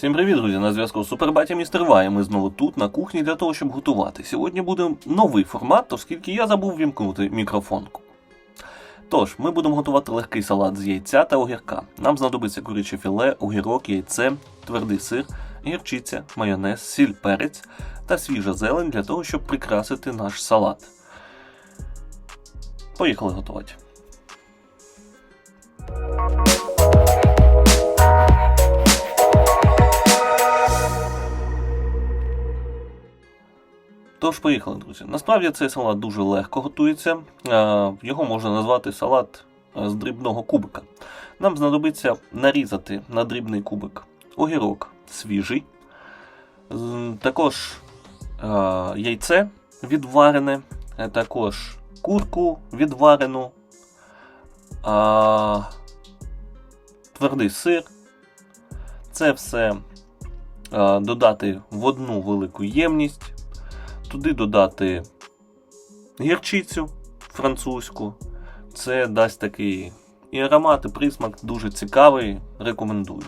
Всім привіт, друзі! На зв'язку з Супербатя Містер Вай. Ми знову тут, на кухні, для того, щоб готувати. Сьогодні буде новий формат, оскільки я забув вімкнути мікрофонку. Тож, ми будемо готувати легкий салат з яйця та огірка. Нам знадобиться куряче філе, огірок, яйце, твердий сир, гірчиця, майонез, сіль, перець та свіжа зелень для того, щоб прикрасити наш салат. Поїхали готувати. Тож, поїхали, друзі. Насправді цей салат дуже легко готується. Е, Його можна назвати салат е, з дрібного кубика. Нам знадобиться нарізати на дрібний кубик огірок свіжий, також е, яйце відварене, також курку відварену, твердий сир. Це все додати в одну велику ємність туди додати гірчицю французьку. Це дасть такий і аромат, і присмак дуже цікавий, рекомендую.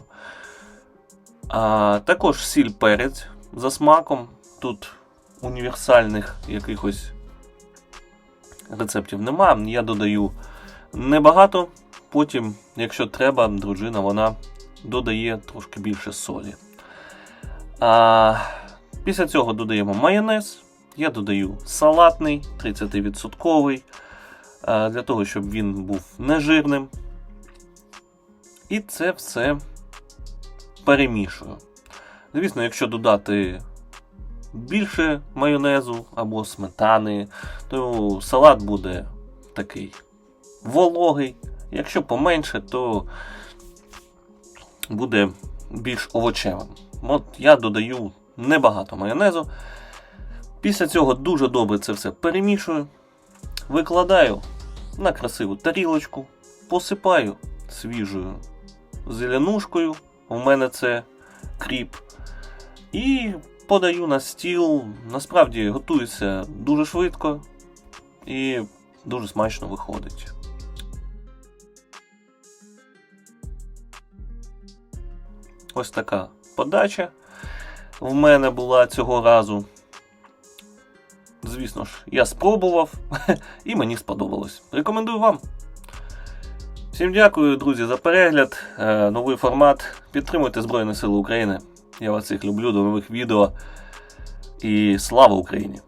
А, також сіль перець за смаком. Тут універсальних якихось рецептів нема. Я додаю небагато. Потім, якщо треба, дружина вона додає трошки більше солі. А, Після цього додаємо майонез. Я додаю салатний 30% для того, щоб він був нежирним. І це все перемішую. Звісно, якщо додати більше майонезу або сметани, то салат буде такий вологий. Якщо поменше, то буде більш овочевим. От я додаю небагато майонезу. Після цього дуже добре це все перемішую, викладаю на красиву тарілочку, посипаю свіжою зеленушкою. У мене це кріп. І подаю на стіл. Насправді готується дуже швидко і дуже смачно виходить. Ось така подача в мене була цього разу. Звісно ж, я спробував і мені сподобалось. Рекомендую вам. Всім дякую, друзі, за перегляд. Е, новий формат. Підтримуйте Збройні Сили України. Я вас всіх люблю. До нових відео. І слава Україні!